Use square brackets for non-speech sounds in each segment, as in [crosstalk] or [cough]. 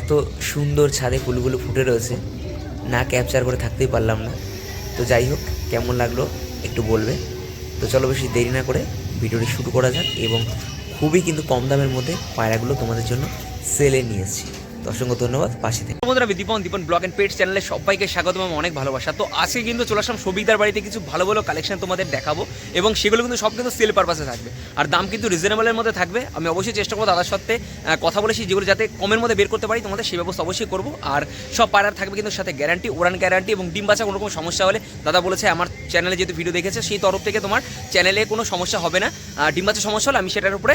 এত সুন্দর ছাদে ফুলগুলো ফুটে রয়েছে। না ক্যাপচার করে থাকতেই পারলাম না। তো যাই হোক, কেমন লাগল একটু বলবে। তো চলো বেশি দেরি না করে ভিডিওটি শুরু করা যাক এবং খুবই কিন্তু কম দামের মধ্যে পায়রাগুলো তোমাদের জন্য সেলে নিয়ে এসেছি। অসংখ্য ধন্যবাদ, পাশে থেকে বন্ধুরা, আমি Dipan Dipan blog and pet চ্যানেলে সবাইকে স্বাগত এবং অনেক ভালোবাসা। তো আজকে কিন্তু চলে আসলাম সবিতার বাড়িতে কিছু ভালো ভালো কালেকশন তোমাদের দেখাবো এবং সেগুলো কিন্তু সব কিন্তু সেল পারপাসে থাকবে। আর দাম কিন্তু রিজনেবলের মধ্যে থাকবে। আমি অবশ্যই চেষ্টা করব দাদার সাথে কথা বলেছি যেগুলো যাতে কমের মধ্যে বের করতে পারি, তোমাদের সেই ব্যবস্থা অবশ্যই করব। আর সব পায়রার থাকবে কিন্তু সাথে গ্যারান্টি ওরান গ্যারান্টি এবং ডিম বাচ্চা কোনো রকম সমস্যা হলে দাদা বলেছে, আমার চ্যানেলে যেহেতু ভিডিও দেখেছে, সেই তরফ থেকে তোমার চ্যানেলে কোনো সমস্যা হবে না। ডিম বাচ্চা সমস্যা হলে আমি সেটার উপরে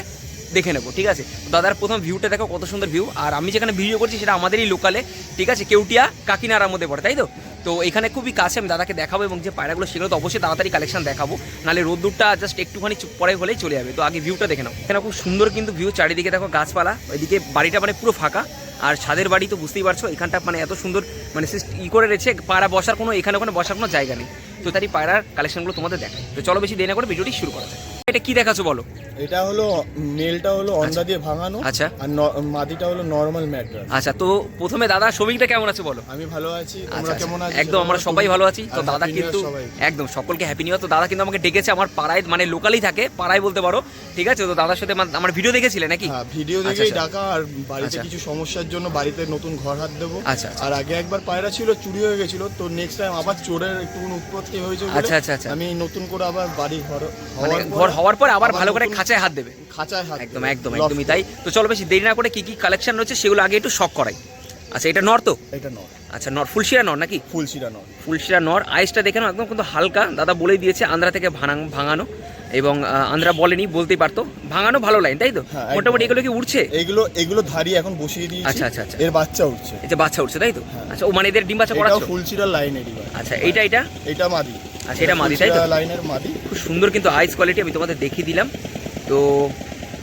দেখে নেব, ঠিক আছে? দাদার প্রথম ভিউটা দেখো, কত সুন্দর ভিউ আর আমি যেখানে ভিডিও করছি সেটা আমাদেরই লোকালে ঠিক আছে? কেউটিয়া কাকিনাড়ার মধ্যে পড়ে, তাই তো? তো এখানে খুবই কাছে আমি দাদাকে দেখাবো এবং যে পায়রাগুলো সেগুলো তো অবশ্যই তাড়াতাড়ি কালেকশন দেখাবো। নাহলে রোদ্দুরটা জাস্ট একটুখানি পরে হলেই চলে যাবে। তো আগে ভিউটা দেখে নাও। এখানে খুব সুন্দর কিন্তু ভিউ চারিদিকে দেখো গাছপালা, ওইদিকে বাড়িটা মানে পুরো ফাঁকা। আর ছাদের বাড়ি তো বুঝতেই পারছ, এখানটা মানে এত সুন্দর মানে ই করে রয়েছে পায়রা বসার কোনো, এখানে ওখানে বসার কোনো জায়গা নেই। তো তারই পায়রার কালেকশনগুলো তোমাদের দেখাই। তো চলো বেশি দেরি না করে ভিডিওটি শুরু করা যায় এটা কি দেখাচ্ছ বলো এটা হলো মেলটা হলো অন্ডা দিয়ে ভাঙানো আচ্ছা। আর মাদিটা হলো নর্মাল ম্যাট্রাস আচ্ছা তো প্রথমে দাদা ছবিটা কেমন আছে বলো আমি ভালো আছি আচ্ছা, তোমরা আচ্ছা। কেমন আছো একদম আমরা সবাই ভালো আছি তো দাদা কিন্তু একদম সকলকে হ্যাপি নিউ তো দাদা কিন্তু আমাকে ডেকেছে আমার পাড়ায় মানে লোকালি থাকে পাড়ায় বলতে পারো ঠিক আছে তো দাদার সাথে আমার- ভিডিও দেখেছিলে নাকি হ্যাঁ ভিডিও আচ্ছা, দেখেই আচ্ছা। ডাকা আর বাড়িতে আচ্ছা। কিছু সমস্যার জন্য বাড়িতে নতুন ঘর হাত দেবো আচ্ছা, আচ্ছা। আর আগে একবার পায়রা ছিল চুরি হয়ে গেছিল তো নেক্সট টাইম আবার চোরের একটু উৎপত্তি হয়েছে আচ্ছা, আচ্ছা, আচ্ছা। আমি নতুন করে আবার বাড়ি ঘর মানে ঘর হওয়ার পর আবার ভালো করে খাঁচায় হাত দেবে। খাঁচায় হাত একদম একদম একদমই তাই। তো চলো বেশি দেরি না করে কি কি কালেকশন রয়েছে সেগুলো আগে একটু শখ করাই। আচ্ছা এটা নর তো? এটা নর। আচ্ছা নর। ফুলশিরা নর নাকি? ফুলশিরা নর। ফুলশিরা নর। আইসটা দেখে একদম কিন্তু হালকা। দাদা বলেই দিয়েছে আন্ধ্রা থেকে ভাঙা ভাঙানো। এবং আন্দ্রা বলেনি বলতেই পারতো। ভাঙানো ভালো লাইন তাই তো? হ্যাঁ, মোটামুটি এগুলো কি উঠছে এগুলো এগুলো ধারি এখন বসিয়ে দিয়েছি। আচ্ছা, আচ্ছা, আচ্ছা। এর বাচ্চা উঠছে এই যে বাচ্চা উঠছে তাই তো? হ্যাঁ। আচ্ছা ও মানে এদের ডিম বাচ্চা করাচ্ছো এটা ফুলচিরা লাইন। আচ্ছা এইটা এটা এটা মাদি। আচ্ছা, এটা মাদি, তাই তো? লাইনের মাদি। খুব সুন্দর কিন্তু আইস কোয়ালিটি আমি তোমাদের দেখিয়ে দিলাম। তো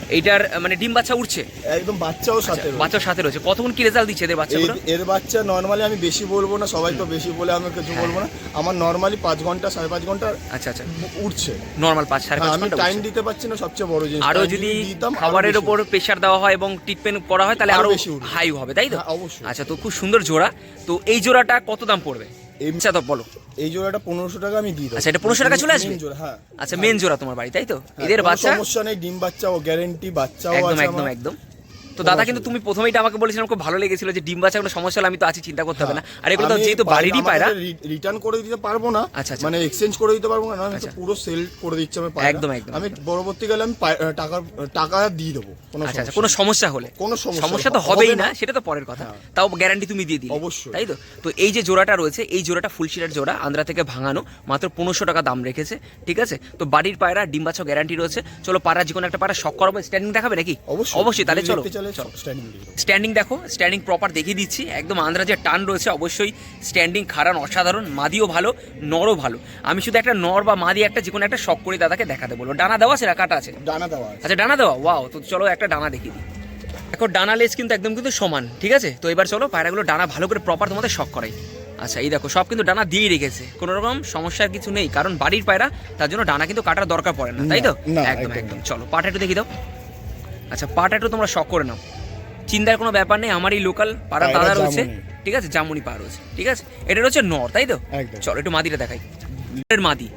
এইটার মানে ডিম বাচ্চা উঠছে একদম বাচ্চাও সাথে রয়েছে। বাচ্চার সাথে রয়েছে। কতক্ষণ কি রেজাল্ট দিচ্ছে এদের বাচ্চাগুলো? এর- বাচ্চা নর্মালি আমি বেশি বলব না সবাই তো বেশি বলে আমি কিছু হ্যাঁ। বলব না। আমার নর্মালি পাঁচ ঘণ্টা সাড়ে পাঁচ ঘণ্টা আচ্ছা আচ্ছা। উঠছে নর্মাল পাঁচ সাড়ে হ্যাঁ, পাঁচ আমি ঘণ্টা টাইম দিতে পারছি না সবচেয়ে বড় জিনিস আরও যদি খাবারের ওপর প্রেশার দেওয়া হয় এবং ট্রিটমেন্ট করা হয় তাহলে আরও। হাই হবে তাই তো? হ্যাঁ, অবশ্যই। আচ্ছা তো খুব সুন্দর জোড়া। তো এই জোড়াটা কত দাম পড়বে? এই- আচ্ছা তো বলো। এই জোড়াটা পনেরোশো টাকা আমি দিই আচ্ছা, এটা 1500 টাকা চলে আসবে? হ্যাঁ। আচ্ছা মেন জোড়া তোমার বাড়ি তাই তো? হ্যাঁ, এদের বাচ্চা? সমস্যা নেই ডিম বাচ্চা ও গ্যারেন্টি বাচ্চাও একদম একদম একদম। তো দাদা কিন্তু তুমি প্রথমেই আমাকে বলেছিলাম খুব ভালো লেগেছিল যে ডিম বাচ্চা কোনো সমস্যা হলে আমি তো আছি চিন্তা করতে হবে না হ্যাঁ। আর এগুলো তো যেহেতু বাড়িরই পায়রা রিটার্ন করে দিতে পারব না আচ্ছা, আচ্ছা। মানে এক্সচেঞ্জ করে দিতে পারব না আমি তো আচ্ছা। পুরো সেল করে দিচ্ছি আমি। একদম, একদম। আমি পরবর্তীকালে আমি টাকা টাকা দিয়ে দেবো কোনো আচ্ছা আচ্ছা সমস্যা কোনো সমস্যা হলে কোনো সমস্যা তো হবেই না। সেটা তো পরের কথা হ্যাঁ। তাও গ্যারান্টি তুমি দিয়ে দিলে অবশ্যই। তাই তো তো এই যে জোড়াটা রয়েছে এই জোড়াটা ফুল ফুলশিরার জোড়া আন্দ্রা থেকে ভাঙানো মাত্র পনেরোশো টাকা দাম রেখেছে ঠিক আছে তো বাড়ির পায়রা ডিম বাচ্চা গ্যারান্টি রয়েছে চলো পায়রা যে কোনো একটা পায়রা শখ করাবো স্ট্যান্ডিং দেখাবে নাকি অবশ্যই অবশ্যই তাহলে চলো দেবো। স্ট্যান্ডিং দেখো স্ট্যান্ডিং প্রপার দেখিয়ে দিচ্ছি। একদম আন্ধ্রা যে টান রয়েছে অবশ্যই স্ট্যান্ডিং খারান অসাধারণ মাদিও ভালো নরও ভালো। আমি শুধু একটা নর বা মাদি একটা যে কোনো একটা শখ করে দাদাকে দেখাতে বলব। ডানা দেওয়া না কাটা আছে? ডানা দেওয়া আচ্ছা ডানা দেওয়া? ওয়াও তো চলো একটা ডানা দেখিয়ে দিই। দেখো ডানা লেজ কিন্তু একদম কিন্তু সমান ঠিক আছে? তো এবার চলো পায়রাগুলো ডানা ভালো করে প্রপার তোমাদের শখ করাই। আচ্ছা এই দেখো সব কিন্তু ডানা দিয়েই রেখেছে। কোনো রকম সমস্যার কিছু নেই কারণ বাড়ির পায়রা তার জন্য ডানা কিন্তু কাটার দরকার পড়ে না তাই তো? একদম একদম চলো পাটা একটু দেখি দাও। আচ্ছা পাটা একটু তোমরা শখ করে নাও। চিন্তার কোনো ব্যাপার নেই আমার এই লোকাল পাড়া দাদা রয়েছে। ঠিক আছে জামুনি পা রয়েছে। ঠিক আছে এটা রয়েছে নর তাই তো। চলো একটু মাদিটা দেখাই। মাদি।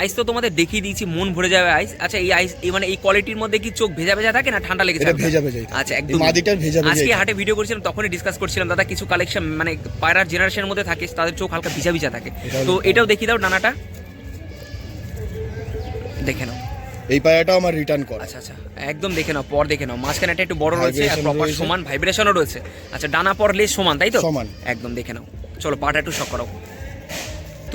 আইস তো তোমাদের দেখিয়ে দিয়েছি মন ভরে যাবে আইস আচ্ছা এই আইস এই মানে এই কোয়ালিটির মধ্যে কি চোখ ভেজা ভেজা থাকে না ঠান্ডা লেগে থাকে ভেজা ভেজাই আচ্ছা একদম। মাদিটার ভেজা ভেজাই আজকে হাটে ভিডিও করেছিলাম তখনই ডিসকাস করছিলাম দাদা কিছু কালেকশন মানে পায়রার জেনারেশনের মধ্যে থাকে তাদের চোখ হালকা ভিজা ভিজা থাকে। তো এটাও দেখিয়ে দাও ডানাটা দেখে নাও। এই পায়াটাও আমার রিটার্ন করা। আচ্ছা আচ্ছা। একদম দেখে নাও পর দেখে নাও। মাঝখানে একটা একটু বড় রয়েছে আর প্রপার। সমান ভাইব্রেশনও রয়েছে। আচ্ছা ডানা পর লেজ সমান তাই তো? সমান। একদম দেখে নাও। চলো পাটা একটু শক করাও।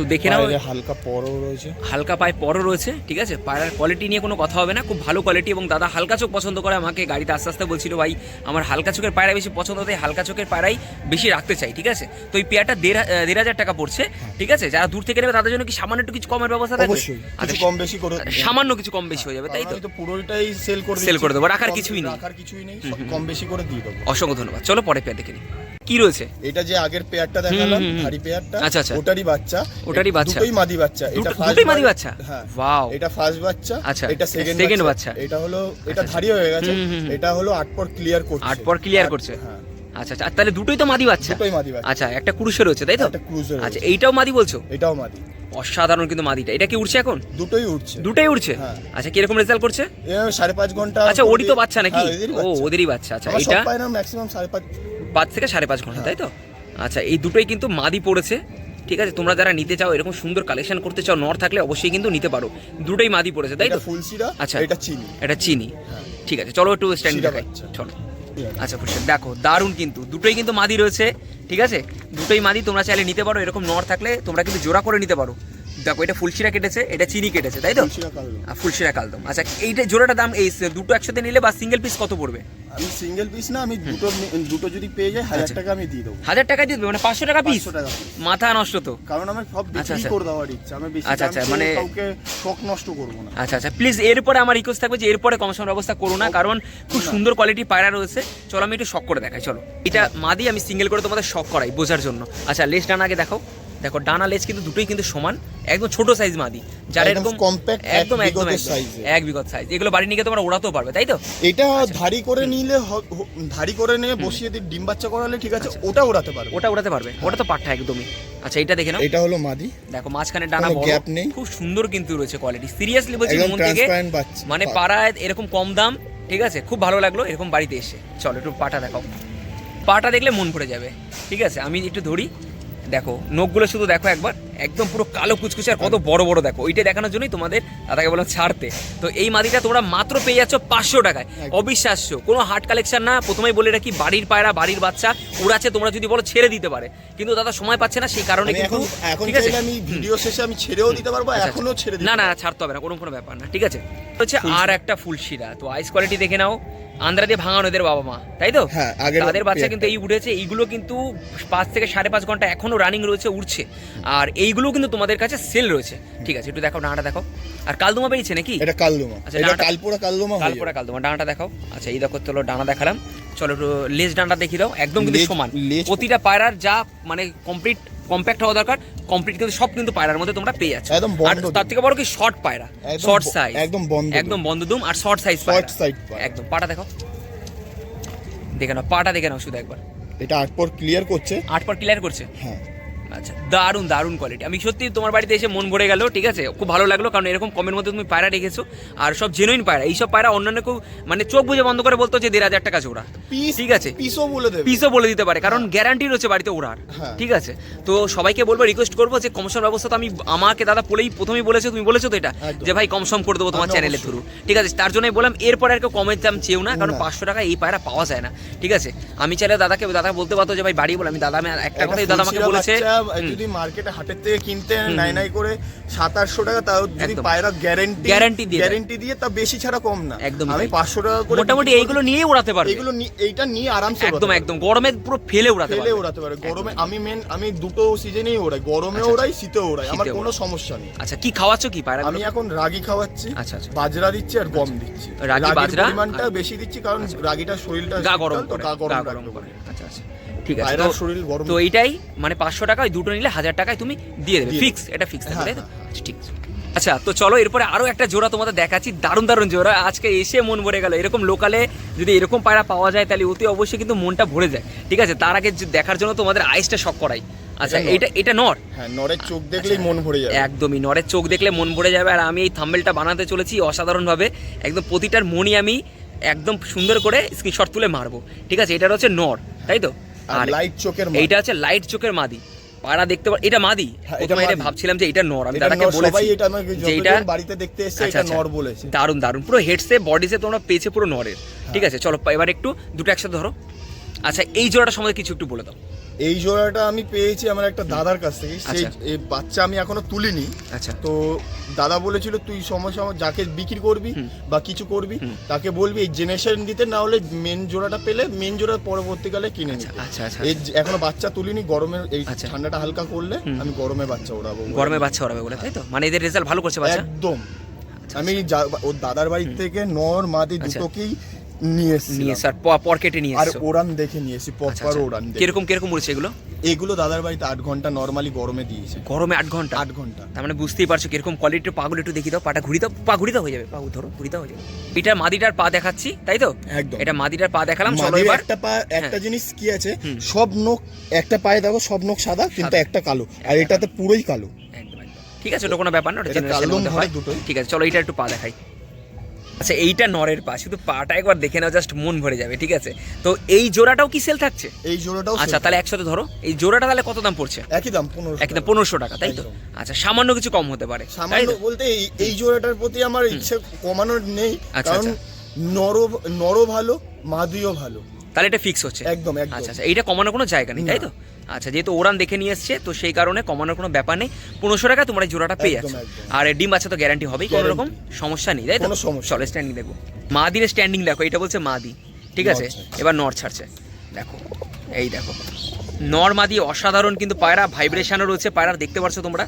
তো দেখে নাও। হালকা পরও রয়েছে। হালকা পায়ে পরও রয়েছে ঠিক আছে? পায়রার কোয়ালিটি নিয়ে কোনো কথা হবে না খুব ভালো কোয়ালিটি এবং দাদা হালকা চোখ পছন্দ করে আমাকে। গাড়িতে আস্তে আস্তে বলছিল ভাই আমার হালকা চোখের পায়রা বেশি পছন্দ তাই হালকা চোখের পায়রাই বেশি রাখতে চাই। ঠিক আছে? তো এই পেয়ারটা দেড় হাজার টাকা পড়ছে ঠিক আছে? যারা দূর থেকে নেবে তাদের জন্য কি সামান্য একটু কিছু কমের ব্যবস্থা থাকবে? অবশ্যই আচ্ছা, কিছু কম বেশি করে সামান্য কিছু কম বেশি হয়ে যাবে তাই তো? পুরোটাই সেল করে সেল করে দেবো, রাখার কিছুই নেই। রাখার কিছুই নেই কম বেশি করে দিয়ে দেবো। অসংখ্য ধন্যবাদ। চলো পরে পেয়ার দেখে নিই। কি রয়েছে? এটা যে আগের পেয়ারটা দেখালাম পেয়ারটা আচ্ছা, আচ্ছা। ওটারই বাচ্চা। ওটারই বাচ্চা। দুটোই মাদি বাচ্চা। এটা দুটোই মাদি বাচ্চা? হ্যাঁ। Wow. এটা ফার্স্ট বাচ্চা আচ্ছা, এটা সেকেন্ড বাচ্চা। এটা হলো এটা আচ্ছা, ধারি হয়ে গেছে। এটা হলো আট পর ক্লিয়ার করছে। আট পর আট- করছে। হ্যাঁ। আচ্ছা আচ্ছা। তাহলে দুটোই তো মাদি বাচ্চা। দুটোই মাদি বাচ্চা। আচ্ছা একটা কুরুষে রয়েছে তাই তো? একটা ক্রুজের আচ্ছা এইটাও মাদি বলছো? এটাও মাদি। অসাধারণ কিন্তু মাদিটা। এটা কি উঠছে এখন? দুটোই উঠছে দুটোই উঠছে হ্যাঁ। আচ্ছা কীরকম রেজাল্ট করছে? সাড়ে পাঁচ ঘণ্টা আচ্ছা ওরই তো বাচ্চা নাকি? হ্যাঁ, ও ওদেরই বাচ্চা। আচ্ছা এটা ম্যাক্সিমাম সাড়ে পাঁচ পাঁচ থেকে সাড়ে পাঁচ ঘণ্টা তাই তো? আচ্ছা এই দুটোই কিন্তু মাদি পড়েছে। ঠিক আছে তোমরা যারা নিতে চাও এরকম সুন্দর কালেকশন করতে চাও নর থাকলে অবশ্যই কিন্তু নিতে পারো। দুটোই মাদি পড়েছে তাই তো? ফুলসিরা আচ্ছা। এটা চিনি। এটা চিনি। হ্যাঁ। ঠিক আছে চলো একটু স্ট্যান্ড দেখাই। চলো। আচ্ছা খুশি দেখো দারুণ কিন্তু। দুটোই কিন্তু মাদি রয়েছে ঠিক আছে? দুটোই মাদি তোমরা চাইলে নিতে পারো এরকম নর থাকলে তোমরা কিন্তু জোড়া করে নিতে পারো। দেখো এটা ফুলশিরা কেটেছে এটা চিনি কেটেছে তাই তো? আর ফুলশিরা কালদম। আচ্ছা এইটা জোড়াটা দাম এই দুটো একসাথে নিলে বা সিঙ্গেল পিস কত পড়বে? আমি সিঙ্গেল পিস না আমি দুটো দুটো যদি পেয়ে যাই হাজার আচ্ছা। টাকা আমি দিয়ে দেবো। হাজার টাকা দিয়ে দেবে মানে পাঁচশো টাকা পিস টাকা মাথা নষ্ট তো। কারণ আমি সব আচ্ছা, বিক্রি আচ্ছা। করে দেওয়ার ইচ্ছা আমি বেশি আচ্ছা, আচ্ছা, মানে- কাউকে শখ নষ্ট করব না। আচ্ছা আচ্ছা প্লিজ এরপরে আমার রিকোয়েস্ট থাকবে যে এরপরে কম সম ব্যবস্থা করো না কারণ খুব সুন্দর কোয়ালিটি পায়রা রয়েছে। চলো আমি একটু শখ করে দেখাই চলো। এটা মাদি আমি সিঙ্গেল করে তোমাদের শখ করাই বোঝার জন্য। আচ্ছা লেস ডানা আগে দেখো দেখো ডানা লেজ কিন্তু দুটোই কিন্তু সমান একদম ছোট সাইজ মাদি যার একদম এরকম এক একদম একদম। এক বিগত সাইজ এগুলো বাড়ি নিয়ে তোমরা ওড়াতেও পারবে তাই তো? এটা আচ্ছা। ধারি করে নিলে ধারি করে নিয়ে বসিয়ে দিয়ে ডিম বাচ্চা করালে ঠিক আছে ওটা ওড়াতে পারবে। ওটা ওড়াতে পারবে ওটা তো পাঠা একদমই। আচ্ছা এটা দেখে নাও। এটা হলো মাদি। দেখো মাঝখানে ডানা বড়। gap নেই। খুব সুন্দর কিন্তু রয়েছে কোয়ালিটি সিরিয়াসলি বলছি মন থেকে মানে পাড়ায় এরকম কম দাম ঠিক আছে? খুব ভালো লাগল এরকম বাড়িতে এসে। চলো একটু পাটা দেখাও। পাটা দেখলে মন পড়ে যাবে ঠিক আছে? আমি একটু ধরি। দেখো নখগুলো শুধু দেখো একবার একদম পুরো কালো কুচকুচে আর কত বড় বড় দেখো। ওইটা দেখানোর জন্যই তোমাদের দাদাকে বললাম ছাড়তে। তো এই মাদিটা তোমরা মাত্র পেয়ে যাচ্ছ পাঁচশো টাকায়। অবিশ্বাস্য কোনো হাট কালেকশন না। প্রথমেই বলে রাখি বাড়ির পায়রা বাড়ির বাচ্চা উড়াচ্ছে তোমরা যদি বলো ছেড়ে দিতে পারে। কিন্তু দাদা সময় পাচ্ছে না সেই কারণে কিন্তু ঠিক আছে। আমি ভিডিও শেষে আমি ছেড়েও দিতে পারব এখনও। ছেড়ে না না ছাড়তে হবে না কোনো কোনো ব্যাপার না ঠিক আছে? হচ্ছে আর একটা ফুলশিরা তো আইস কোয়ালিটি দেখে নাও। আন্দ্রা দিয়ে ভাঙানো এদের বাবা মা তাই তো? হ্যাঁ, তাদের বাচ্চা কিন্তু এই উঠেছে। এইগুলো কিন্তু পাঁচ থেকে সাড়ে পাঁচ ঘণ্টা এখনও রানিং রয়েছে উঠছে আর এইগুলো কিন্তু তোমাদের কাছে সেল রয়েছে। ঠিক আছে একটু দেখো ডাঁটা দেখো আর কালদুমা বেরিয়েছে নাকি? এটা কালদুমা। আচ্ছা, কালপোড়া কালদুমা কালপোড়া কালদুমা। ডানাটা দেখাও। আচ্ছা এই দেখো চলো ডানা দেখালাম। চলো একটু লেজ ডানাটা দেখিয়ে দাও। একদম কিন্তু সমান। প্রতিটা পায়রার যা মানে কমপ্লিট কম্প্যাক্ট হওয়া দরকার কমপ্লিট কিন্তু সব কিন্তু পায়রার মধ্যে তোমরা পেয়ে যাচ্ছ। একদম আর তার থেকে বড় কি? শর্ট পায়রা। শর্ট সাইজ একদম বন্ধ একদম বন্ধ দুম আর শর্ট সাইজ শর্ট সাইজ একদম পাটা দেখো। দেখে নাও পাটা দেখে নাও শুধু একবার। এটা আট পর ক্লিয়ার করছে। আট পর ক্লিয়ার করছে? হ্যাঁ। আচ্ছা দারুণ দারুণ কোয়ালিটি আমি সত্যি তোমার বাড়িতে এসে মন ভরে গেল ঠিক আছে? খুব ভালো লাগল কারণ এরকম কমের মধ্যে তুমি পায়রা রেখেছো আর সব জেনুইন পায়রা। এইসব পায়রা অন্যান্য কেউ মানে চোখ বুঝে বন্ধ করে বলতো যে দেড় হাজার টাকা জোড়া। পিস ঠিক আছে? পিসও বলে দেবে। পিসও বলে দিতে পারে কারণ গ্যারান্টি রয়েছে বাড়িতে ওড়ার। হ্যাঁ। ঠিক আছে? তো সবাইকে বলব রিকোয়েস্ট করব যে কমসম ব্যবস্থা তো আমি আমাকে দাদা বলেই প্রথমেই বলেছ তুমি বলেছ তো এটা যে ভাই কমসম করে দেবো তোমার চ্যানেলের থ্রু ঠিক আছে তার জন্যই বললাম এরপরে আর কেউ কমের দাম চেয়েও না কারণ পাঁচশো টাকা এই পায়রা পাওয়া যায় না। ঠিক আছে? আমি চাইলে দাদাকে দাদা বলতে পারতো যে ভাই বাড়ি বলে আমি দাদা আমি একটা কথাই দাদা আমাকে বলেছে। যদি মার্কেটে হাটের থেকে কিনতে নাই নাই করে সাত আটশো টাকা তাও যদি পায়রা গ্যারেন্টি Guarantee দিয়ে গ্যারেন্টি দিয়ে তা বেশি ছাড়া কম না। একদম আমি পাঁচশো টাকা করে মোটামুটি এইগুলো নিয়েই উড়াতে পারবে। এইগুলো নি- এইটা নিয়ে আরামসে একদম একদম। গরমে পুরো ফেলে উড়াতে ফেলে ওড়াতে পারে গরমে আমি মেন আমি দুটো সিজনেই ওড়াই গরমে আচ্ছা, ওড়াই শীতে ওড়াই আমার কোনো সমস্যা নেই। আচ্ছা কি খাওয়াচ্ছ কি পায়রা আমি এখন রাগি খাওয়াচ্ছি আচ্ছা, আচ্ছা। বাজরা দিচ্ছি আর গম দিচ্ছি। রাগি, বাজরা, পরিমাণটা বেশি দিচ্ছি কারণ রাগিটা শরীরটা গা গরম করে গা গরম করে। আচ্ছা আচ্ছা। ঠিক আছে। তো- শরীর গরম তো এইটাই মানে পাঁচশো টাকা ওই দুটো নিলে হাজার টাকায় তুমি দিয়ে দেবে ফিক্স এটা ফিক্স থাকবে হ্যাঁ, তাই তো? হ্যাঁ, আচ্ছা, ঠিক আচ্ছা তো চলো এরপরে আরও একটা জোড়া তোমাদের দেখাচ্ছি দারুণ দারুণ জোড়া আজকে এসে মন ভরে গেল। এরকম লোকালে যদি এরকম পায়রা পাওয়া যায় তাহলে অতি অবশ্যই কিন্তু মনটা ভরে যায়। ঠিক আছে তার আগে দেখার জন্য তোমাদের আইসটা শক করাই। আচ্ছা এটা এটা এটা নর হ্যাঁ নরের চোখ দেখলেই মন ভরে যাবে। একদমই নরের চোখ দেখলে মন ভরে যাবে আর আমি এই থাম্বেলটা বানাতে চলেছি অসাধারণভাবে। একদম প্রতিটার মনই আমি একদম সুন্দর করে স্ক্রিনশট তুলে মারবো। ঠিক আছে এটা হচ্ছে নর তাই তো? আর লাইট চোখের এটা এইটা হচ্ছে লাইট চোখের মাদি। পাড়া দেখতে পার এটা মাদি? হ্যাঁ, এটা প্রথমে এটা ভাবছিলাম যে এটা নর আমি দাদাকে বলেছি যে এটা বাড়িতে দেখতে এসেছে আচ্ছা, এটা আচ্ছা। নর বলেছে। দারুণ দারুণ। পুরো হেডসে বডিসে তোমরা পেয়েছে পুরো নরের। ঠিক আছে চলো এবার একটু দুটো একসাথে ধরো। আচ্ছা এই জোড়াটা সম্বন্ধে কিছু একটু বলে দাও। এই জোড়াটা আমি পেয়েছি আমার একটা দাদার কাছ থেকে। সেই আচ্ছা। এই বাচ্চা আমি এখনও তুলিনি। আচ্ছা। তো দাদা বলেছিল তুই সময় সময় যাকে বিক্রি করবি বা কিছু করবি তাকে বলবি এই জেনারেশন দিতে না হলে মেন জোড়াটা পেলে মেন জোড়া পরবর্তীকালে কিনে নিতে। আচ্ছা আচ্ছা এই এখনও বাচ্চা তুলিনি গরমে এই আচ্ছা। ঠান্ডাটা হালকা করলে আমি গরমে বাচ্চা ওড়াবো গরমে বাচ্চা ওড়াবে বলে তাই তো? মানে এদের রেজাল্ট ভালো করছে বাচ্চা? একদম। আমি ওর দাদার বাড়ি থেকে নর মাদি আচ্ছা। দুটোকেই নিয়ে নিয়ে স্যার নিয়ে আর এসছো? ওড়ান দেখে নিয়েছি আচ্ছা, আচ্ছা। ওড়ান কীরকম কীরকম উড়ছে এগুলো? এগুলো দাদার বাড়িতে আট ঘণ্টা নর্মালি গরমে দিয়েছে। গরমে আট ঘণ্টা? আট ঘণ্টা। তার মানে বুঝতেই পারছ কীরকম কোয়ালিটির পাগুলো একটু দেখি দাও। পাটা ঘুরি দাও। পা ঘুরি দাও হয়ে যাবে। পা ধরো ঘুরি দাও হয়ে যাবে। এটা মাদিটার পা দেখাচ্ছি তাই তো? একদম। এটা মাদিটার পা দেখালাম চলো এবার। একটা পা একটা হ্যাঁ। জিনিস কি আছে? সব নোক একটা পায়ে দেখো সব নোক সাদা কিন্তু একটা কালো। আর এটাতে পুরোই কালো। একদম একদম। ঠিক আছে ওটা কোনো ব্যাপার না ওটা এটা। ঠিক আছে চলো এইটা একটু পা দেখাই। আচ্ছা এইটা নরের পা শুধু পাটা একবার দেখে নাও জাস্ট মন ভরে যাবে ঠিক আছে? তো এই জোড়াটাও কি সেল থাকছে? এই জোড়াটাও আচ্ছা তাহলে একসাথে ধরো। এই জোড়াটা তাহলে কত দাম পড়ছে? একই দাম পনেরো একদম পনেরোশো টাকা তাই তো? আচ্ছা সামান্য কিছু কম হতে পারে সামান্য বলতে এই জোড়াটার প্রতি আমার ইচ্ছে কমানোর নেই আচ্ছা, কারণ আচ্ছা। নর নর ভালো মাদিও ভালো। তাহলে এটা ফিক্স হচ্ছে। একদম একদম। আচ্ছা আচ্ছা এইটা কমানোর কোনো জায়গা নেই তাই তো? আচ্ছা যেহেতু ওরান দেখে নিয়ে এসছে তো সেই কারণে কমানোর কোনো ব্যাপার নেই। পনেরোশো টাকা তোমার এই জোড়াটা পেয়ে যাচ্ছে। আর ডিম আছে তো গ্যারান্টি হবেই কোনো রকম সমস্যা নেই তাই তো? চলো স্ট্যান্ডিং দেখো। মা দিনের স্ট্যান্ডিং দেখো এটা বলছে মা দি ঠিক আছে? এবার নর ছাড়ছে। দেখো এই দেখো। নর মাদি অসাধারণ কিন্তু পায়রা ভাইব্রেশনও রয়েছে পায়রা দেখতে পাচ্ছ তোমরা?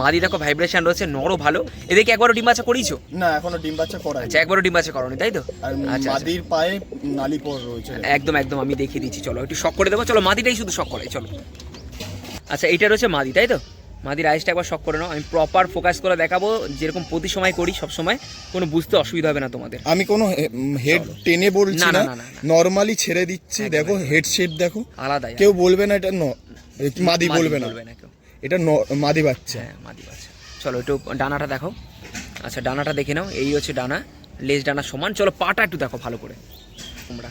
মাদি দেখো ভাইব্রেশন রয়েছে নরও ভালো। এদিকে একবারও ডিম বাচ্চা করিয়েছো? না এখনও ডিম বাচ্চা করা আচ্ছা একবারও ডিম বাচ্চা করনি তাই তো? আচ্ছা আচ্ছা। মাদির পায়ে নালি পর রয়েছে। একদম একদম আমি দেখিয়ে দিচ্ছি চলো একটু শক করে দেবো চলো মাদিটাই শুধু শক করে চলো। আচ্ছা এটা রয়েছে মাদি তাই তো? মাদির আইসটা একবার শখ করে নাও। আমি প্রপার ফোকাস করে দেখাবো যেরকম প্রতি সময় করি সব সময় কোনো বুঝতে অসুবিধা হবে না তোমাদের। আমি কোনো হেড টেনে বলছি না। নর্মালি ছেড়ে দিচ্ছি দেখো হেড শেপ দেখো। আলাদাই কেউ বলবে না এটা মাদি বলবে না। এটা মাদি বাচ্চা। হ্যাঁ মাদি বাচ্চা। চলো একটু ডানাটা দেখো। আচ্ছা ডানাটা দেখে নাও। এই হচ্ছে ডানা লেজ ডানা সমান। চলো পাটা একটু দেখো ভালো করে। তোমরা।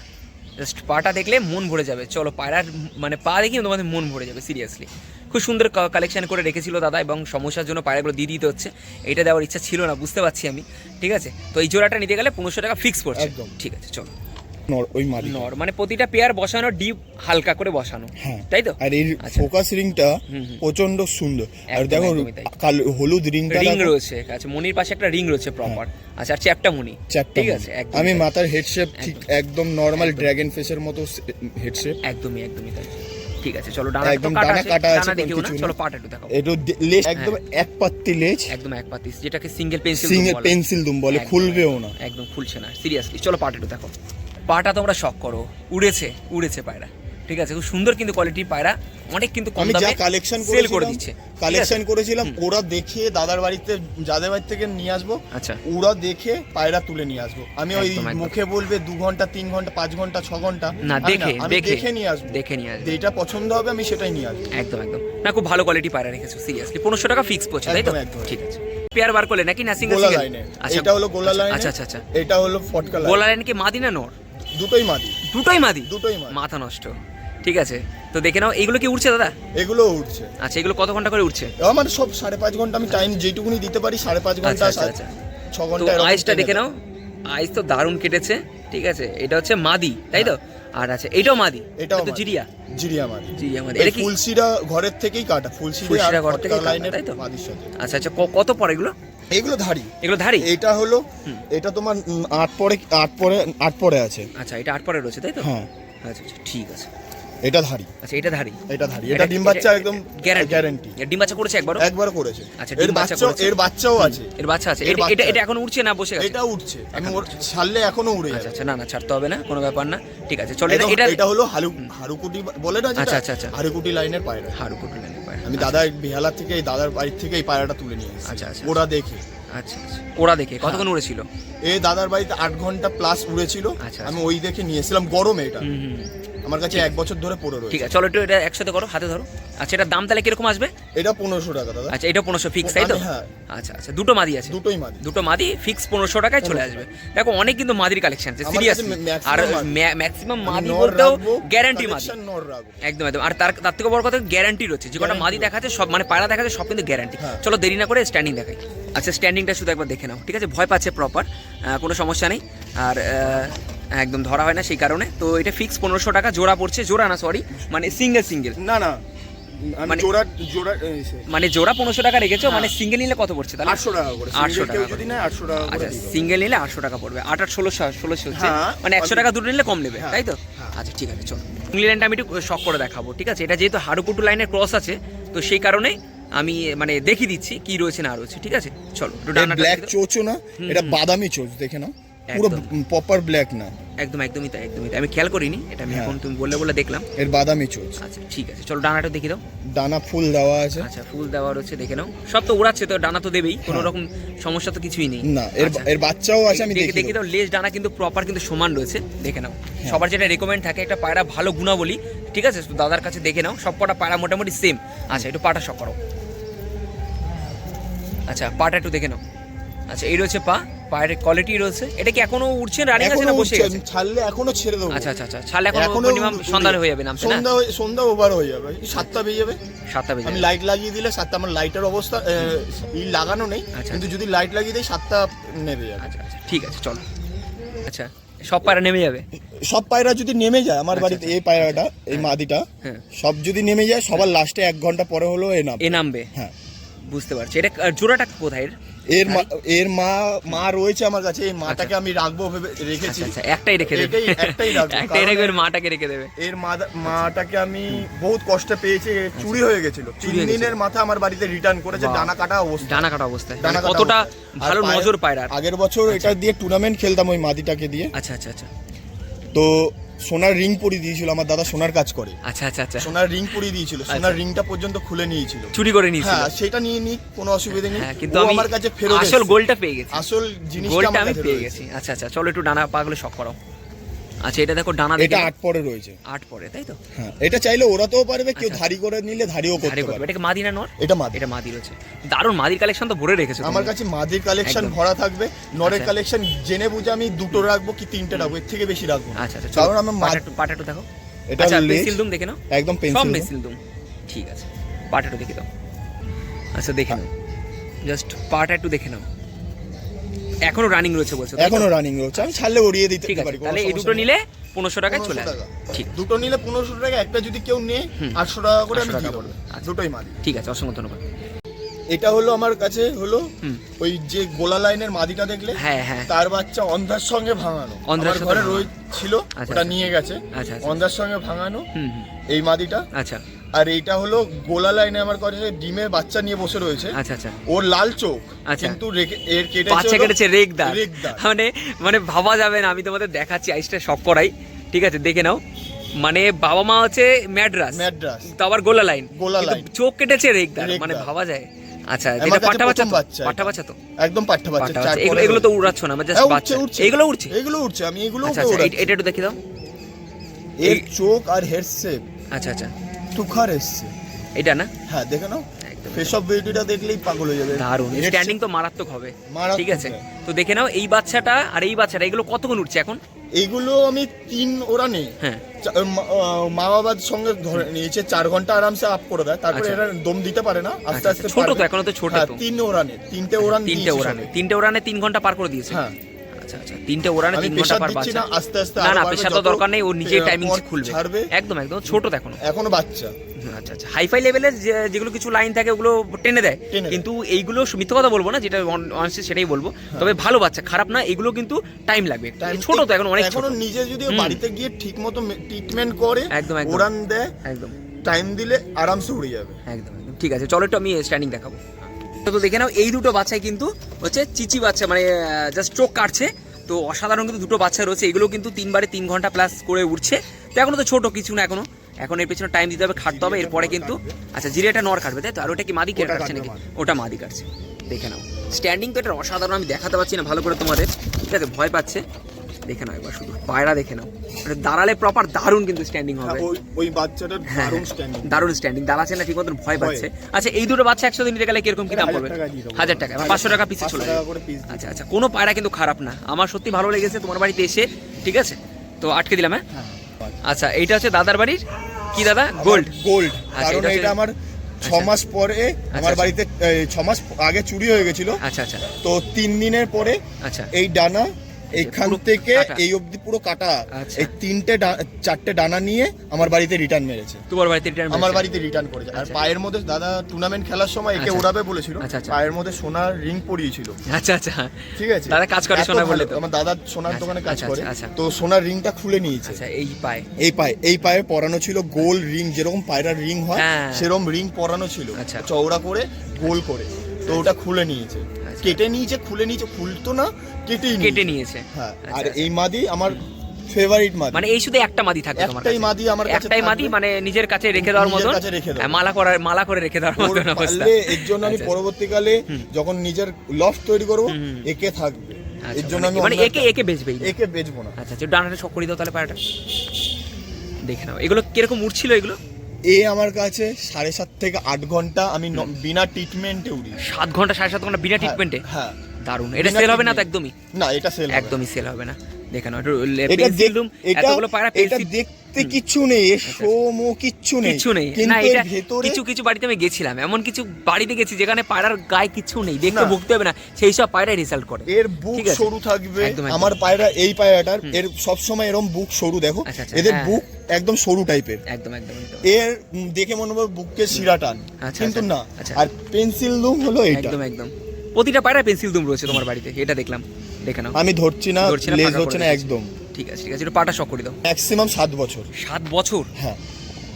জাস্ট পাটা দেখলে মন ভরে যাবে। চলো পায়রার মানে পা দেখি তোমাদের মন ভরে যাবে সিরিয়াসলি খুব সুন্দর কালেকশন করে রেখেছিল দাদা এবং সমস্যার জন্য পায়রাগুলো দিয়ে দিতে হচ্ছে। এটা দেওয়ার ইচ্ছা ছিল না বুঝতে পারছি আমি ঠিক আছে? তো এই জোড়াটা নিতে গেলে পনেরোশো টাকা ফিক্স পড়ছে। একদম। ঠিক আছে চলো। ওই মাদি নর মানে প্রতিটা পেয়ার বসানো ডিপ হালকা করে বসানো। হ্যাঁ। তাই তো? আর এই আচ্ছা। ফোকাস রিংটা। প্রচণ্ড সুন্দর। আর দেখো হলুদ রিংটা রিং রয়েছে আচ্ছা মনির পাশে একটা রিং রয়েছে প্রপার আচ্ছা আর চ্যাপটা মনি চারটা ঠিক আছে একদম আমি মাথার হেড শেপ ঠিক একদম। একদম নর্মাল ড্রাগন ফেসের মতো হেড শেপ একদমই একদমই তাই। ঠিক আছে চলো ডানা একদম ডানা কাটা আছে, ডানা দেখিও না চলো পাটা একটু দেখাও একটু লেজ একদম এক পাত্তি লেজ। একদম এক পাত্তি যেটাকে সিঙ্গেল পেন্সিল সিঙ্গেল পেন্সিল দুম বলে খুলবেও না। একদম খুলছে না সিরিয়াসলি চলো পাট একটু দেখো পাটা তোমরা শখ করো উড়েছে উড়েছে পায়রা। ঠিক আছে খুব সুন্দর কিন্তু কোয়ালিটি পায়রা। অনেক কিন্তু কম দামে কালেকশন সেল করে দিচ্ছে। কালেকশন করেছিলাম ওরা দেখে দাদার বাড়িতে যাদের বাড়ি থেকে নিয়ে আসব আচ্ছা। ওরা দেখে পায়রা তুলে নিয়ে আসব। আমি ওই। মুখে বলবে দু ঘণ্টা তিন ঘণ্টা পাঁচ ঘণ্টা ছ ঘণ্টা না দেখে দেখে নিয়ে আসব। দেখে নিয়ে আসবে। যেটা পছন্দ হবে আমি সেটাই নিয়ে আসব। একদম একদম। না খুব ভালো কোয়ালিটি পায়রা রেখেছো সিরিয়াসলি পনেরোশো টাকা ফিক্স পড়ছে তাই তো। ঠিক আছে। পেয়ার বার করলে নাকি না সিঙ্গেল গোলা সিঙ্গেল লাইনে এটা হলো গোলা লাইনে আচ্ছা আচ্ছা আচ্ছা। এটা হলো ফটকা লাইন গোলা লাইন কি মাদি না নর? দুটোই মাদি। দুটোই মাদি? দুটোই মাদি। মাথা নষ্ট। ঠিক আছে। তো দেখে নাও এগুলো কি উঠছে দাদা? এগুলো উঠছে আচ্ছা এগুলো কত ঘণ্টা করে উঠছে আমার সব সাড়ে পাঁচ ঘণ্টা আমি টাইম যেটুকুনি দিতে পারি সাড়ে পাঁচ ঘণ্টা আচ্ছা, আচ্ছা, সাত- ছ ঘণ্টা আইসটা দেখে নাও। আইস তো দারুণ কেটেছে ঠিক আছে। এটা হচ্ছে মাদি তাই তো? আর আছে এটাও মাদি? হ্যাঁ। এটা তো জিরিয়া। জিরিয়া মাদি। জিরিয়া মাদি। এটা কি ফুলসিরা ঘরের থেকেই কাটা ফুলসিরা ঘর থেকেই কাটা, তাই তো? মাদির সাথে। আচ্ছা আচ্ছা কত পড়ে এগুলো? এগুলো ধারি এগুলো ধারি এটা হলো। এটা তোমার আট পরে আট পরে আট পরে আছে। আচ্ছা এটা আট পরে রয়েছে তাই তো? হ্যাঁ। আচ্ছা আচ্ছা ঠিক আছে। এটা ধারি আচ্ছা এটা ধারি এটা ধারি এটা ডিম বাচ্চা একদম গ্যারান্টি গ্যারান্টি ডিম বাচ্চা করেছে একবারও? একবার করেছে। আচ্ছা, এর বাচ্চা এর বাচ্চাও আছে। এর বাচ্চা আছে। এটা- এটা এখন উঠছে না বসে গেছে? এটা উঠছে আমি ওর ছাড়লে এখনও উড়ে আচ্ছা আচ্ছা না না ছাড়তে হবে না কোনো ব্যাপার না। ঠিক আছে চলো এটা এটা হলো হারু হারুকুটি বলে না আচ্ছা, আচ্ছা, আচ্ছা। হারুকুটি লাইনের পায়রা। হাড়ু কুটু লাইনের পায়রা। আমি দাদা বেহালা থেকে এই দাদার বাড়ির থেকে এই পায়রাটা তুলে নিয়ে এসেছি। আচ্ছা, আচ্ছা। ওরা দেখে। আচ্ছা আচ্ছা। ওরা দেখে। কতক্ষণ উড়েছিল? এই দাদার বাড়িতে আট ঘণ্টা প্লাস উড়েছিল। আচ্ছা, আমি ওই দেখে নিয়ে এসেছিলাম গরমে এটা। আমার কাছে এক বছর ধরে পড়ে ঠিক আছে চলো একটু এটা একসাথে করো হাতে ধরো। আচ্ছা এটার দাম তাহলে কীরকম আসবে? এটা পনেরোশো টাকা দাদা। আচ্ছা এটা পনেরোশো ফিক্স তাই তো? হ্যাঁ। আচ্ছা আচ্ছা দুটো মাদি আছে। দুটোই মাদি। দুটো মাদি ফিক্স পনেরোশো টাকায় চলে আসবে। দেখো অনেক কিন্তু মাদির কালেকশন আছে সিরিয়াস আর ম্যাক্সিমাম মাদি বলতেও গ্যারান্টি মাদি। একদম একদম। আর তার তার থেকে বড় কথা গ্যারান্টি রয়েছে। যে কটা মাদি দেখাচ্ছে সব মানে পায়রা দেখাচ্ছে সব কিন্তু গ্যারান্টি। চলো দেরি না করে স্ট্যান্ডিং দেখাই। আচ্ছা স্ট্যান্ডিংটা শুধু একবার দেখে নাও। ঠিক আছে ভয় পাচ্ছে প্রপার কোনো সমস্যা নেই। আর একদম ধরা হয় না সেই কারণে। তো এটা ফিক্স পনেরোশো টাকা জোড়া পড়ছে জোড়া না সরি মানে সিঙ্গেল সিঙ্গেল না না মানে- জোড়া জোড়া মানে জোড়া পনেরোশো টাকা রেখেছো হ্যাঁ। মানে সিঙ্গেল নিলে কত পড়ছে তাহলে? আটশো টাকা করে 800 টাকা যদি নেয় আটশো টাকা আচ্ছা সিঙ্গেল নিলে আটশো টাকা পড়বে। আট আট ষোলোশো ষোলোশো হচ্ছে। হ্যাঁ, মানে একশো টাকা দুটো নিলে কম নেবে হ্যাঁ, তাই তো? হ্যাঁ। আচ্ছা ঠিক আছে চলো। ইংল্যান্ডটা আমি একটু শখ করে দেখাবো ঠিক আছে? এটা যেহেতু হাড়ুকুটু লাইনের ক্রস আছে তো সেই কারণে আমি মানে দেখিয়ে দিচ্ছি কি রয়েছে না রয়েছে ঠিক আছে? চলো ব্ল্যাক। চোচও না এটা বাদামি চোচ দেখে নাও। পুরো একদম। প্রপার ব্ল্যাক না। একদম একদমই তাই একদমই তাই। আমি খেয়াল করিনি এটা আমি হ্যাঁ। এখন তুমি বললে বলে দেখলাম। এর বাদামি চোচ। আচ্ছা ঠিক আছে চলো ডানাটা দেখি দাও। ডানা ফুল দেওয়া আছে। আচ্ছা ফুল দেওয়া রয়েছে দেখে নাও। সব তো উড়াচ্ছে তো ডানা তো দেবেই কোনো হ্যাঁ। রকম সমস্যা তো কিছুই নেই। না এর আচ্ছা। এর বাচ্চাও আছে আমি দেখে দেখি দাও লেজ ডানা কিন্তু প্রপার কিন্তু সমান রয়েছে দেখে নাও। হ্যাঁ। সবার যেটা রেকমেন্ড থাকে একটা পায়রা ভালো গুণাবলী ঠিক আছে? তো দাদার কাছে দেখে নাও সব কটা পায়রা মোটামুটি সেম আচ্ছা একটু পাটা শখ করো। আচ্ছা পাটা একটু দেখে নাও। আচ্ছা এই রয়েছে পা। পায়ের কোয়ালিটি রয়েছে। এটা কি এখনও উঠছে রানিং আছে না বসে গেছে? ছাড়লে এখনও ছেড়ে দেবো। আচ্ছা আচ্ছা আচ্ছা ছাড়লে এখন মিনিমাম সন্ধ্যা হয়ে যাবে নামছে না? সন্ধ্যা হয়ে- সন্ধ্যা ওভার হয়ে যাবে। সাতটা বেজে যাবে। সাতটা বেজে আমি লাইট লাগিয়ে দিলে সাতটা আমার লাইটের অবস্থা লাগানো নেই আচ্ছা। কিন্তু যদি লাইট লাগিয়ে দিই সাতটা নেবে যাবে। আচ্ছা আচ্ছা ঠিক আছে চলো। আচ্ছা সব পায়রা নেমে যাবে? সব পায়রা যদি নেমে যায় আমার আচ্ছা, বাড়িতে আচ্ছা। এই পায়রাটা এই মাদিটা হ্যাঁ। সব যদি নেমে যায় সবার লাস্টে এক ঘণ্টা পরে হলো এ নাম এ নামবে? হ্যাঁ। বুঝতে পারছি। এটা জোড়াটা কোথায়? এর? মা এর মা মা রয়েছে আমার কাছে এই মাটাকে আমি রাখব ভেবে রেখেছি। আচ্ছা আচ্ছা একটাই রেখে দেবে। একটাই রাখব, একটাই রাখবে মাটাকে রেখে দেবে। এর মা- মাটাকে আমি বহুত কষ্টে পেয়েছি চুরি হয়ে গেছিল। তিন দিনের মাথা আমার বাড়িতে রিটার্ন করেছে। ডানা কাটা অবস্থা ডানা কাটা অবস্থায়। ডানা মানে কতটা ভালো পায়ের- নজর পায়রার। আগের বছর এটা দিয়ে টুর্নামেন্ট খেলতাম ওই মাদিটাকে দিয়ে। আচ্ছা আচ্ছা আচ্ছা। তো সোনার রিং পরিয়ে দিয়েছিল আমার দাদা সোনার কাজ করে। আচ্ছা আচ্ছা আচ্ছা। সোনার রিং পরিয়ে দিয়েছিল সোনার রিংটা পর্যন্ত খুলে নিয়েছিল। চুরি করে নিয়েছিল। হ্যাঁ সেটা নিয়ে নি কোনো অসুবিধা নেই। হ্যাঁ কিন্তু আমি আমার কাছে ফেরত আসল। গোলটা পেয়ে গেছি। আসল জিনিসটা আমি পেয়ে গেছি। আচ্ছা আচ্ছা চলো একটু ডানা পাগলে শখ করো। আচ্ছা এটা দেখো ডানা এটা আট পরে রয়েছে। আট পরে তাই তো? হ্যাঁ এটা চাইলে ওরাতেও পারবে কেউ আচ্ছা। ধারি করে নিলে ধারিও করতে পারবে। এটাকে মাদি না নর? এটা মাদি। এটা মাদি রয়েছে। দারুণ মাদির কালেকশন তো ভরে রেখেছো আমার কাছে মাদির কালেকশন ভরা থাকবে। নরের আচ্ছা। কালেকশন জেনে বুঝে আমি দুটো রাখব কি তিনটে রাখব? এর থেকে বেশি রাখব আচ্ছা আচ্ছা কারণ চলো, আমার পাটা মা- পাটা একটু দেখো। এটা আচ্ছা পেন্সিল দুম দেখে নাও। একদম সব পেন্সিল পেন্সিল দুম। ঠিক আছে। পাটা একটু দেখে দাও। আচ্ছা দেখে নাও। জাস্ট পাটা একটু দেখে নাও। এখনও রানিং রয়েছে বলছো এখনও রানিং রয়েছে। আমি ছাড়লে উড়িয়ে দিতে পারি তাহলে এই দুটো নিলে পনেরোশো টাকায় চলে 1500 আসবে ঠিক। দুটো নিলে পনেরোশো টাকা একটা যদি কেউ নেয়। আটশো টাকা করে আমি দিয়ে দেবো। পড়বে। আচ্ছা। দুটোই মাদি ঠিক আছে অসংখ্য ধন্যবাদ। এটা হলো আমার কাছে হলো হুম। ওই যে গোলা লাইনের মাদিটা দেখলে হ্যাঁ হ্যাঁ। তার বাচ্চা অন্ধার সঙ্গে ভাঙানো। অন্ধার ঘরে। রয়ে ছিল আচ্ছা, ওটা আচ্ছা। নিয়ে গেছে। অন্ধার সঙ্গে ভাঙানো এই মাদিটা। আচ্ছা। আর এইটা হলো গোলা লাইনে আমার কাছে ডিমের বাচ্চা নিয়ে বসে রয়েছে। আচ্ছা আচ্ছা। ওর লাল চোখ আচ্ছা। কিন্তু এর কেটেছে বাচ্চা কেটেছে রেগদার। রেগদার। মানে মানে ভাবা যাবে না আমি তোমাদের দেখাচ্ছি আইসটা সব করাই। ঠিক আছে দেখে নাও। মানে বাবা মা হচ্ছে ম্যাড্রাস। ম্যাড্রাস। তো আবার গোলা লাইন। গোলা লাইন। চোখ কেটেছে রেগদার। মানে ভাবা যায়। আচ্ছা এটা পাঠা বাচ্চা পাঠা বাচ্চা তো? একদম পাঠা বাচ্চা এগুলো এগুলো তো। উড়াচ্ছ না আমার জাস্ট হ্যাঁ, বাচ্চা। এগুলো উড়ছে? এগুলো উঠছে আমি এগুলো আচ্ছা আচ্ছা এটা একটু দেখে দাও। এর এই- চোখ আর হেড শেপ আচ্ছা আচ্ছা। তুখার এসছে। এটা না? হ্যাঁ দেখে নাও। একদম। ফেস অফ বিউটিটা দেখলেই পাগল হয়ে যাবে। দারুণ। স্ট্যান্ডিং তো মারাত্মক হবে। ঠিক আছে। তো দেখে নাও এই বাচ্চাটা আর এই বাচ্চাটা এগুলো কতক্ষণ উঠছে এখন? এইগুলো আমি তিন ওরা নেই হ্যাঁ। মা- বাবার সঙ্গে ধরে নিয়েছে চার ঘণ্টা আরামসে আপ করে দেয়। তারপরে আচ্ছা। এরা দম দিতে পারে না। আস্তে আচ্ছা, আস্তে আচ্ছা, ছোট তো। এখনও তো ছোট হ্যাঁ, তিন ওরানে তিনটে ওরান তিনটে ওরানে তিনটে ওরানে তিন ঘণ্টা পার করে দিয়েছে। হ্যাঁ। আচ্ছা আচ্ছা তিনটে তিন ঘণ্টা পার বাচ্চা। না আস্তে আস্তে না না তো দরকার নেই ও নিজেই টাইমিং খুলবে। একদম একদম ছোট তো এখনও বাচ্চা। আচ্ছা আচ্ছা হাইফাই লেভেলের যেগুলো কিছু লাইন থাকে ওগুলো টেনে দেয়। কিন্তু এইগুলো মিথ্যে কথা বলব না যেটা অনেস্টলি সেটাই বলব। তবে ভালো বাচ্চা খারাপ না এগুলো কিন্তু টাইম লাগবে। হ্যাঁ। ছোট তো এখন অনেক ছোট। নিজে যদি বাড়িতে গিয়ে ঠিক মতো ট্রিটমেন্ট করে একদম, একদম। ওরান দেয় একদম। টাইম দিলে আরামসে উড়ে যাবে। একদম একদম। ঠিক আছে চলো একটু আমি স্ট্যান্ডিং দেখাবো। তো দেখে নাও এই দুটো বাচ্চাই কিন্তু হচ্ছে চিচি বাচ্চা মানে জাস্ট চোখ কাটছে। তো অসাধারণ কিন্তু দুটো বাচ্চা রয়েছে এগুলো কিন্তু তিনবারে তিন ঘণ্টা প্লাস করে উঠছে। তো এখনও তো ছোট কিছু না এখনও। এখন এর পেছনে টাইম দিতে হবে খাটতে হবে এরপরে কিন্তু আচ্ছা জিরেটা নর কাটবে তাই তো? আর ওটা কি মাদি কেটে কাটছে নাকি? ওটা মাদি কাটছে। দেখে নাও। স্ট্যান্ডিং তো এটা অসাধারণ আমি দেখাতে পারছি না ভালো করে তোমাদের। ঠিক আছে ভয় পাচ্ছে। দেখে নাও একবার শুধু পায়রা দেখে নাও। মানে দাঁড়ালে প্রপার দারুণ কিন্তু স্ট্যান্ডিং হবে। ওই ওই বাচ্চাটার হ্যাঁ দারুণ স্ট্যান্ডিং দারুণ স্ট্যান্ডিং দাঁড়াচ্ছে না ঠিক মতন ভয়। পাচ্ছে। আচ্ছা এই দুটো বাচ্চা একসাথে নিতে গেলে কীরকম কি দাম পড়বে। হাজার টাকা পাঁচশো টাকা পিসে চলে আচ্ছা আচ্ছা কোনো পায়রা কিন্তু খারাপ না। আমার সত্যি ভালো লেগেছে তোমার বাড়িতে এসে ঠিক আছে? তো আটকে দিলাম হ্যাঁ? আচ্ছা এইটা হচ্ছে দাদার বাড়ির? কি দাদা? গোল্ড গোল্ড আচ্ছা, এটা আমার ছ আচ্ছা। মাস পরে আমার আচ্ছা। বাড়িতে এই, ছ মাস আগে চুরি হয়ে গেছিল। আচ্ছা আচ্ছা। তো তিন দিনের পরে আচ্ছা। এই ডানা এইখান পুরো থেকে এই অবধি পুরো কাটা। আচ্ছা। এই তিনটে চারটে ডানা নিয়ে আমার বাড়িতে রিটার্ন মেরেছে। তোমার বাড়িতে রিটার্ন আমার বাড়িতে রিটার্ন করেছে। আর আচ্ছা। পায়ের মধ্যে দাদা টুর্নামেন্ট খেলার সময় একে আচ্ছা। ওড়াবে বলেছিল। আচ্ছা, আচ্ছা। পায়ের মধ্যে সোনার রিং পরিয়েছিল। আচ্ছা আচ্ছা। ঠিক আছে? দাদা কাজ করে সোনা বলে তো। আমার দাদা সোনার আচ্ছা, দোকানে কাজ আচ্ছা, করে। আচ্ছা। তো সোনার রিংটা খুলে নিয়েছে। আচ্ছা এই পায়ে। এই পায়ে এই পায়ে পরানো ছিল গোল রিং যেরকম পায়রার রিং হয় হ্যাঁ। সেরকম রিং পরানো ছিল। আচ্ছা। চওড়া করে গোল করে। তো ওটা খুলে নিয়েছে। কেটে নিয়েছে খুলে নিয়েছে খুলতো না কেটেই কেটে নিয়েছে। হ্যাঁ আচ্ছা, আর আচ্ছা। এই মাদি আমার ফেভারিট মাদি। মানে এই শুধু একটা মাদি থাকবে তোমার একটাই মাদি আমার কাছে একটাই মাদি মানে নিজের কাছে রেখে দেওয়ার মতন। হ্যাঁ, মালা করার মালা করে রেখে দেওয়ার মতন অবস্থা। এর জন্য আমি আচ্ছা। পরবর্তীকালে যখন নিজের লফ তৈরি করব। একে থাকবে। এর জন্য মানে- আমি মানে একে একে বেচবেই একে বেচবো না। আচ্ছা ডানাটা শখ করে দাও তাহলে পায়রাটা। দেখে নাও। এগুলো কীরকম উঠছিল এগুলো? এ আমার কাছে সাড়ে সাত থেকে আট ঘণ্টা আমি বিনা ট্রিটমেন্টে উড়ি। সাত ঘণ্টা সাড়ে সাত ঘণ্টা বিনা হ্যাঁ, ট্রিটমেন্টে হ্যাঁ। দারুণ। এটা সেল হবে না তো একদমই? না এটা সেল একদমই সেল হবে না। দেখে নাও এটা পেন্সিল রুম এতগুলো পায়রা এটা দেখতে কিচ্ছু নেই সোমো কিচ্ছু নেই। কিছু নেই। না এটা কিছু কিছু বাড়িতে আমি গেছিলাম এমন কিছু বাড়িতে গেছি যেখানে পায়রার গায়ে কিছু নেই দেখতে ভুগতে হবে না সেই সব পায়রাই রেজাল্ট করে। এর বুক সরু থাকবে। আমার পায়রা এই পায়রাটার এর সব সময় এরকম বুক সরু দেখো। আচ্ছা, আচ্ছা, এদের হ্যাঁ। বুক একদম সরু টাইপের। একদম একদম এর দেখে মনে হবে বুককে শিরা টান। আচ্ছা, কিন্তু আচ্ছা, না। আচ্ছা। আর পেন্সিল লুম হলো এটা। একদম একদম। প্রতিটা পায়রা পেন্সিল দুম রয়েছে তোমার বাড়িতে এটা দেখলাম। দেখে নাও। আমি ধরছি না ধরছি না, লেজ হচ্ছে করে না দিচ্ছি। একদম। ঠিক আছে ঠিক আছে একটু পাটা শখ করে দাও। ম্যাক্সিমাম সাত বছর। সাত বছর? হ্যাঁ।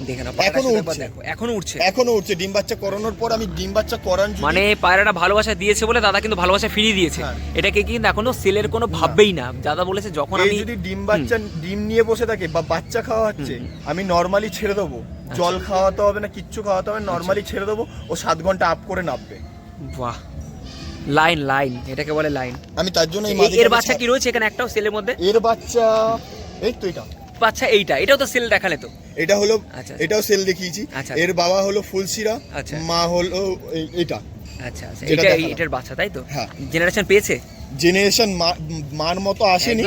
দেখে নাও এখনও উঠছে। দেখো এখনও উঠছে। এখনও উঠছে ডিম বাচ্চা করানোর পর আমি ডিম বাচ্চা করান যদি- মানে পায়রাটা ভালোবাসা দিয়েছে বলে দাদা কিন্তু ভালোবাসা ফিরিয়ে দিয়েছে। হ্যাঁ। এটাকে কিন্তু এখনও সেলের কোনো ভাববেই না। দাদা বলেছে যখন এই আমি যদি ডিম বাচ্চা ডিম নিয়ে বসে থাকে বা বাচ্চা খাওয়া হচ্ছে আমি নর্মালি ছেড়ে দেবো। আচ্ছা। জল খাওয়াতে হবে না কিচ্ছু খাওয়াতে হবে নর্মালি ছেড়ে দেবো। ও সাত ঘণ্টা আপ করে নামবে। বাহ। লাইন লাইন এটাকে বলে লাইন আমি তার জন্য এর বাচ্চা কি রয়েছে এখানে একটাও সেলের মধ্যে এর বাচ্চা এই তো এটা বাচ্চা এইটা এটাও তো সেল দেখালে তো এটা হলো আচ্ছা। এটাও সেল দেখিয়েছি আচ্ছা। এর বাবা হলো ফুলসিরা আচ্ছা। মা হলো এটা আচ্ছা আচ্ছা এটা। এটার বাচ্চা তাই তো হ্যাঁ। জেনারেশন পেয়েছে জেনারেশন মার মতো আসেনি।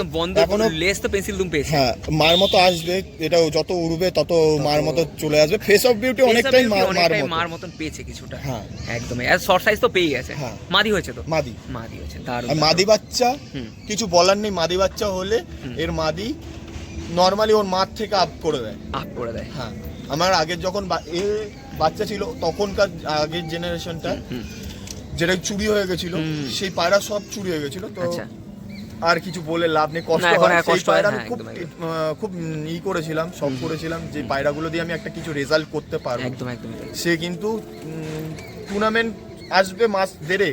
এখনও লেস তো পেন্সিল দুম পেয়েছে। হ্যাঁ মার মতো আসবে এটা যত উড়বে তত মার মতো চলে আসবে। ফেস অফ বিউটি অনেকটাই মার মার মতো। মার মতন পেয়েছে কিছুটা। হ্যাঁ। একদম আর শর্ট সাইজ তো পেয়ে গেছে। হ্যাঁ। মাদি হয়েছে তো? মাদি। মাদি হয়েছে মাদি বাচ্চা কিছু বলার নেই মাদি বাচ্চা হলে এর মাদি নর্মালি ওর মার থেকে আপ করে দেয়। আপ করে দেয়। হ্যাঁ আমার আগের যখন এ বাচ্চা ছিল তখনকার আগের জেনারেশনটা যেটা চুরি হয়ে গেছিল সেই পায়রা সব চুরি হয়ে গেছিল তো আচ্ছা। আর কিছু বলে লাভ নেই কষ্ট হয়। সেই পায়রা আমি হ্যাঁ, খুব খুব ই করেছিলাম সব করেছিলাম যে পায়রাগুলো দিয়ে আমি একটা কিছু রেজাল্ট করতে পারব। একদম একদম সে কিন্তু টুর্নামেন্ট আসবে মাস দেড়ে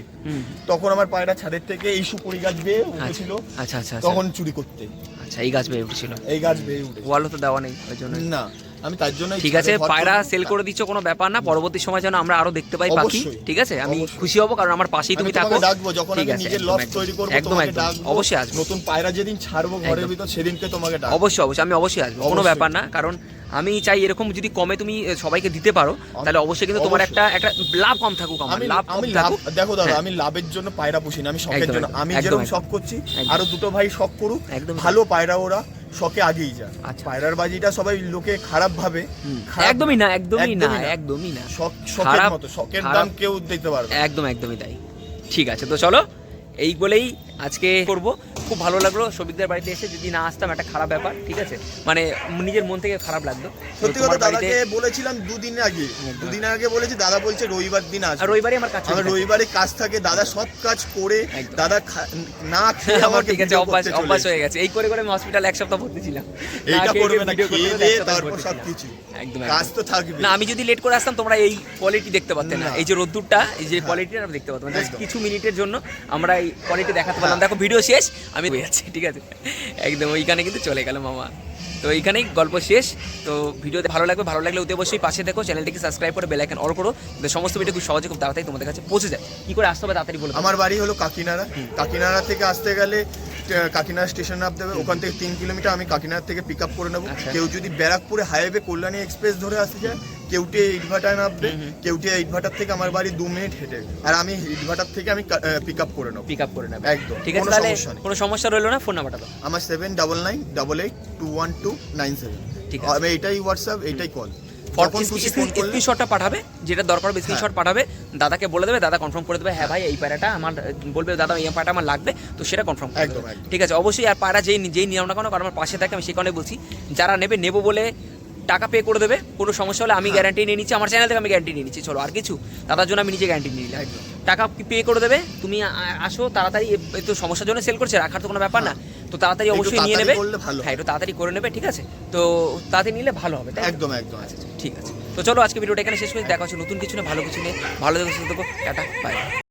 তখন আমার পায়রা ছাদের থেকে এই সুপুরি গাছ বেয়ে উঠেছিল। আচ্ছা আচ্ছা আচ্ছা। তখন চুরি করতে। আচ্ছা এই গাছ বেয়ে উঠেছিল। এই গাছ বেয়ে উঠে ওয়ালও তো দেওয়া নেই ওই জন্য না। আমি তার জন্য ঠিক আছে পায়রা সেল করে দিচ্ছ কোনো ব্যাপার না পরবর্তী সময় যেন আমরা আরও দেখতে পাই পাখি ঠিক আছে? আমি খুশি হব কারণ আমার পাশেই তুমি আমি থাকো। ডাকবো যখন আমি নিজের তৈরি করব একদম একদম। অবশ্যই আসব। নতুন পায়রা যেদিন ছাড়বো ঘরের ভিতর সেদিনকে তোমাকে ডাকবো। অবশ্যই অবশ্যই আমি অবশ্যই আসব কোনো ব্যাপার না কারণ আমি চাই এরকম যদি কমে তুমি সবাইকে দিতে পারো তাহলে অবশ্যই কিন্তু তোমার একটা একটা লাভ কম থাকুক আমার লাভ কম থাকুক। দেখো দাদা হ্যাঁ। আমি লাভের জন্য পায়রা পুষি না আমি শখের জন্য আমি যেরকম শখ করছি আরও দুটো ভাই শখ করুক। ভালো পায়রা ওরা শখে আগেই যা আচ্ছা। পায়রার বাজিটা সবাই লোকে খারাপ ভাবে। একদমই না একদমই না একদমই না। শখ শখের মতো শখের দাম কেউ দিতে পারবে। একদম একদমই তাই। ঠিক আছে তো চলো এই বলেই আজকে করব। খুব ভালো লাগল। সবিকদের বাড়িতে এসে যদি না আসতাম একটা খারাপ ব্যাপার ঠিক আছে? মানে নিজের মন থেকে খারাপ লাগতো। সত্যি কথা দাদাকে বলেছিলাম দুদিন আগে। দুদিন আগে বলেছি দাদা বলছে রবিবার দিন আসবে। রবিবারই আমার কাছে আমার রবিবারে কাজ থাকে দাদা সব কাজ করে দাদা না খেয়ে [laughs] আমার ঠিক আছে অভ্যাস অভ্যাস হয়ে গেছে। এই করে করে আমি হসপিটাল এক সপ্তাহ ভর্তি ছিলাম। এইটা করবে না খেয়ে দিয়ে তারপর সব কিছু। একদম কাজ তো থাকবে। না আমি যদি লেট করে আসতাম তোমরা এই কোয়ালিটি দেখতে পারতে না। এই যে রোদ্দুরটা এই যে কোয়ালিটি আমরা দেখতে পারতাম কিছু মিনিটের জন্য আমরা এই কোয়ালিটি দেখাতে পারলাম। দেখো ভিডিও শেষ। আমি যাচ্ছি ঠিক আছে? একদম ওইখানে কিন্তু চলে গেল মামা। তো এইখানেই গল্প শেষ। তো ভিডিওতে ভালো লাগবে ভালো লাগলে অতি অবশ্যই পাশে দেখো চ্যানেলটিকে সাবস্ক্রাইব করে বেল আইকন অল করো সমস্ত ভিডিও খুব সহজে খুব তাড়াতাড়ি তোমাদের কাছে পৌঁছে যায়। কী করে আসতে হবে তাড়াতাড়ি বলে। আমার বাড়ি হলো কাকিনাড়া। কাকিনাড়া থেকে আসতে গেলে কাকিনাড়া স্টেশন নামতে হবে। ওখান থেকে তিন কিলোমিটার আমি কাকিনাড়া থেকে পিক আপ করে নেব। আচ্ছা। কেউ যদি ব্যারাকপুরে হাইওয়ে কল্যাণী এক্সপ্রেস ধরে আসতে যায় কেউটে ইটভাটায় নামবে কেউটে ইটভাটার থেকে আমার বাড়ি দু মিনিট হেঁটে আর আমি ইটভাটার থেকে আমি পিক আপ করে নেব। পিক আপ করে নেবে। একদম ঠিক আছে তাহলে কোনো সমস্যা রইল না? ফোন নাম্বারটা দাও। আমার seven double nine double eight two one two nine seven ঠিক আছে। আমি এটাই হোয়াটসঅ্যাপ এটাই কল স্ক্রিনশটটা পাঠাবে যেটা দরকার হবে স্ক্রিনশট পাঠাবে দাদাকে বলে দেবে দাদা কনফার্ম করে দেবে হ্যাঁ ভাই এই পায়রাটা আমার বলবে দাদা এই পায়রাটা আমার লাগবে। তো সেটা কনফার্ম একদম, ঠিক আছে অবশ্যই আর পায়রা যেই যেই নিয়ম না কেন কারণ আমার পাশে থাকে আমি সেই কারণে বলছি যারা নেবে নেব বলে টাকা পে করে দেবে কোনো সমস্যা হলে আমি হ্যাঁ। গ্যারান্টি নিয়ে নিচ্ছি আমার চ্যানেল থেকে আমি গ্যারান্টি নিয়ে নিচ্ছি চলো আর কিছু? দাদার জন্য আমি নিজে গ্যারান্টি নিয়ে নিলাম। টাকা পে করে দেবে? তুমি আসো তাড়াতাড়ি তো সমস্যার জন্য সেল করছে রাখার তো কোনো ব্যাপার না। তো তাড়াতাড়ি অবশ্যই নিয়ে নেবে। হ্যাঁ একটু তাড়াতাড়ি করে নেবে ঠিক আছে? তো তাড়াতাড়ি নিলে ভালো হবে একদম একদম আচ্ছা আচ্ছা, ঠিক আছে। তো চলো আজকে ভিডিওটা এখানে শেষ করে দেখা হচ্ছে নতুন কিছু না ভালো কিছু নিয়ে ভালো দেখো টাটা বাই